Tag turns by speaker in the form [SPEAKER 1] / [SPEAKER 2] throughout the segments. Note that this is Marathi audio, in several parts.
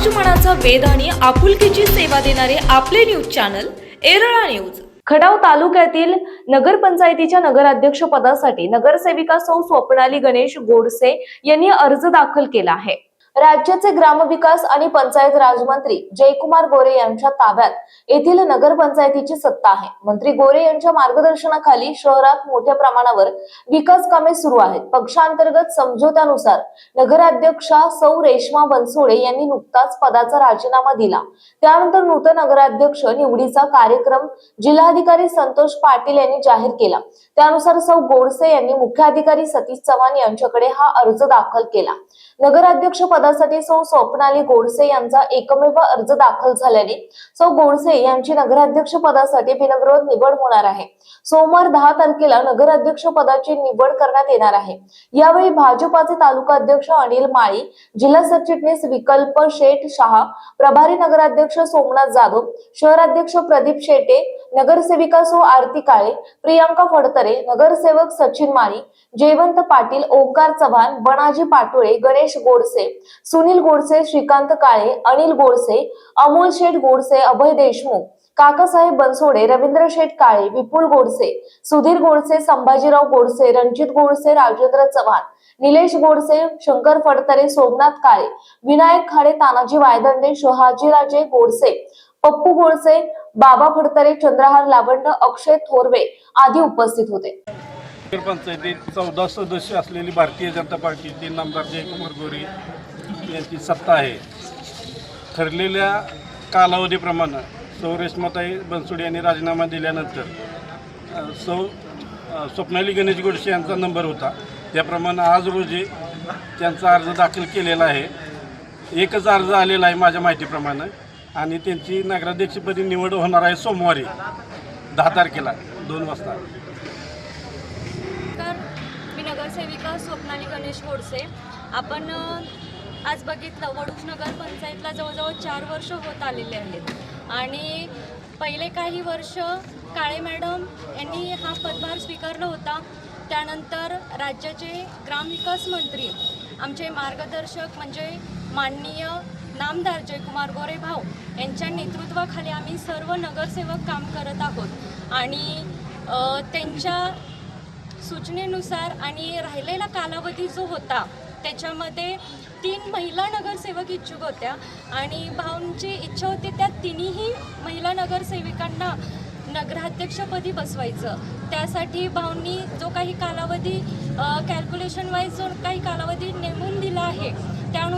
[SPEAKER 1] समाज मनाचा आणि आपुलकीची सेवा देणारे आपले न्यूज चॅनल एरळा न्यूज. खडाव तालुक्यातील नगरपंचायतीच्या नगराध्यक्ष पदासाठी नगरसेविका सौ स्वप्नाली गणेश गोडसे यांनी अर्ज दाखल केला आहे. राज्याचे ग्रामविकास आणि पंचायत राजमंत्री जयकुमार गोरे यांच्या ताब्यात येथील नगरपंचायतीची सत्ता आहे. मंत्री गोरे यांच्या मार्गदर्शनाखाली शहरात मोठ्या प्रमाणावर विकास कामे सुरू आहेत. पक्षांतर्गत समझोत्यानुसार नगराध्यक्षा सौ रेश्मा बनसोडे यांनी नुकताच पदाचा राजीनामा दिला. त्यानंतर नूतन नगराध्यक्ष निवडीचा कार्यक्रम जिल्हाधिकारी संतोष पाटील यांनी जाहीर केला. त्यानुसार सौ गोडसे यांनी मुख्याधिकारी सतीश चव्हाण यांच्याकडे हा अर्ज दाखल केला. नगराध्यक्ष पदासाठी सौ स्वप्नाली गोडसे यांचा एकमेव अर्ज दाखल झाल्याने सौ गोडसे यांची नगराध्यक्ष पदासाठी बिनविरोध निवड होणार आहे. सोमवार दहा तारखेला नगराध्यक्ष पदाची निवड करण्यात येणार आहे. यावेळी भाजपाचे तालुका अध्यक्ष अनिल माळी जिल्हा सरचिटणीस विकल्प शेठ शहा प्रभारी नगराध्यक्ष सोमनाथ जाधव शहराध्यक्ष प्रदीप शेटे नगरसेविका सो आरती काळे प्रियांका फडतरे नगरसेवक सचिन माळी जयवंत पाटील ओंकार चव्हाण बनाजी पाटोळे गणेश गोडसे सुनील गोडसे श्रीकांत काळे अनिल गोडसे अमोल शेठ गोडसे अभय देशमुख काकासाहेब बनसोडे रवींद्र शेठ काळे विपुल गोडसे सुधीर गोडसे संभाजीराव गोडसे रणजित गोडसे राजेंद्र चव्हाण निलेश गोडसे शंकर फडतरे सोमनाथ काळे विनायक खाडे तानाजी वायदंडे शहाजीराजे गोडसे पप्पू गोडसे बाबा फडतरे चंद्रहार लावंड अक्षय थोरवे आदी उपस्थित होते.
[SPEAKER 2] नगरपंचायतीत चौदा सदस्य असलेली भारतीय जनता पार्टीचे नामदार जयकुमार गोरी यांची सत्ता आहे. ठरलेल्या कालावधीप्रमाणे सौ रेश्माताई बनसोडे यांनी राजीनामा दिल्यानंतर सौ स्वप्नाली गणेश गोडसे यांचा नंबर होता. त्याप्रमाणे आज रोजी त्यांचा अर्ज दाखल केलेला आहे. एकच अर्ज आलेला आहे माझ्या माहितीप्रमाणे. आणि त्यांची नगराध्यक्षपदी निवड होणार आहे सोमवारी दहा तारखेला दोन वाजता.
[SPEAKER 3] तर मी नगरसेविका स्वप्नाली गणेश गोडसे आपण आज बघितलं वडूज नगर पंचायतला जवळजवळ चार वर्ष होत आलेले आहेत. आणि पहिले काही वर्ष काळे मॅडम यांनी हा पदभार स्वीकारला होता. त्यानंतर राज्याचे ग्रामविकास मंत्री आमचे मार्गदर्शक म्हणजे माननीय नामदार जयकुमार गोरे भाऊ यांच्या नेतृत्वाखाली आम्ही सर्व नगरसेवक काम करत आहोत. आणि त्यांच्या सूचनेनुसार आणि राहिलेला कालावधी जो होता त्याच्यामध्ये तीन महिला नगरसेवक इच्छुक होत्या. आणि भाऊंची इच्छा होती त्या तिन्ही महिला नगरसेविकांना नगराध्यक्षपदी बसवायचं. त्यासाठी भाऊंनी जो काही कालावधी कॅल्क्युलेशन वाईज जो काही कालावधी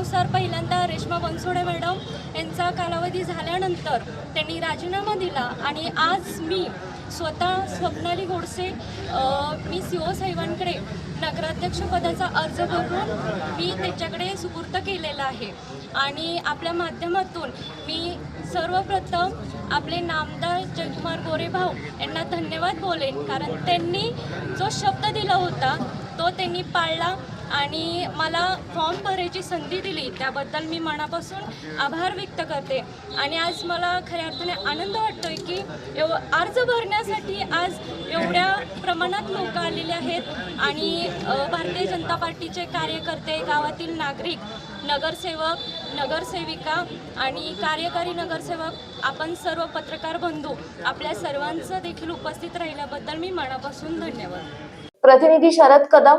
[SPEAKER 3] त्यानुसार पहिल्यांदा रेश्मा बनसोडे मॅडम यांचा कालावधी झाल्यानंतर त्यांनी राजीनामा दिला आणि आज मी स्वतः स्वप्नाली गोडसे मी सी ओ साहेबांकडे नगराध्यक्षपदाचा अर्ज भरून मी त्याच्याकडे सुपूर्त केलेला आहे. आणि आपल्या माध्यमातून मी सर्वप्रथम आपले नामदार जयकुमार गोरे भाऊ यांना धन्यवाद बोलेन कारण त्यांनी जो शब्द दिला होता तो त्यांनी पाळला आणि मला फॉर्म भरायची संधी दिली त्याबद्दल मी मनापासून आभार व्यक्त करते. आणि आज मला खऱ्या अर्थाने आनंद वाटतोय की एव अर्ज भरण्यासाठी आज एवढ्या प्रमाणात लोक आलेले आहेत. आणि भारतीय जनता पार्टीचे कार्यकर्ते गावातील नागरिक नगरसेवक नगरसेविका आणि कार्यकारी नगरसेवक आपण सर्व पत्रकार बंधू आपल्या सर्वांचं देखील उपस्थित राहिल्याबद्दल मी मनापासून धन्यवाद.
[SPEAKER 1] प्रतिनिधी शरद कदम